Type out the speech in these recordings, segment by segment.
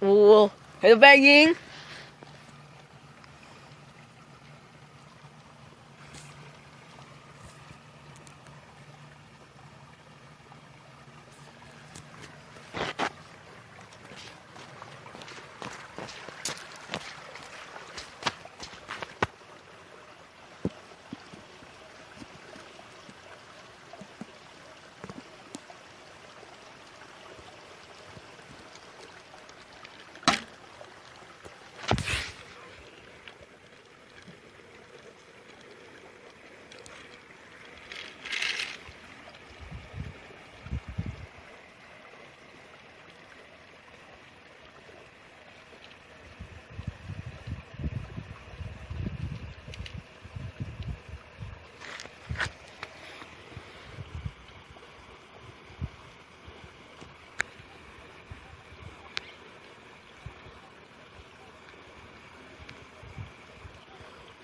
오, 헤드뱅잉.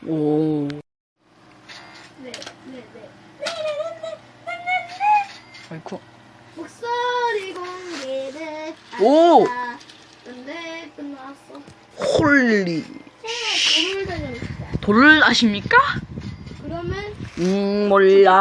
오. 네, 네, 네. 아이쿠. 목소리 공개를 오! 하자. 근데 끝났어. 홀리. 제가 돈을 달려있다. 돌을 아십니까? 그러면 음, 몰라.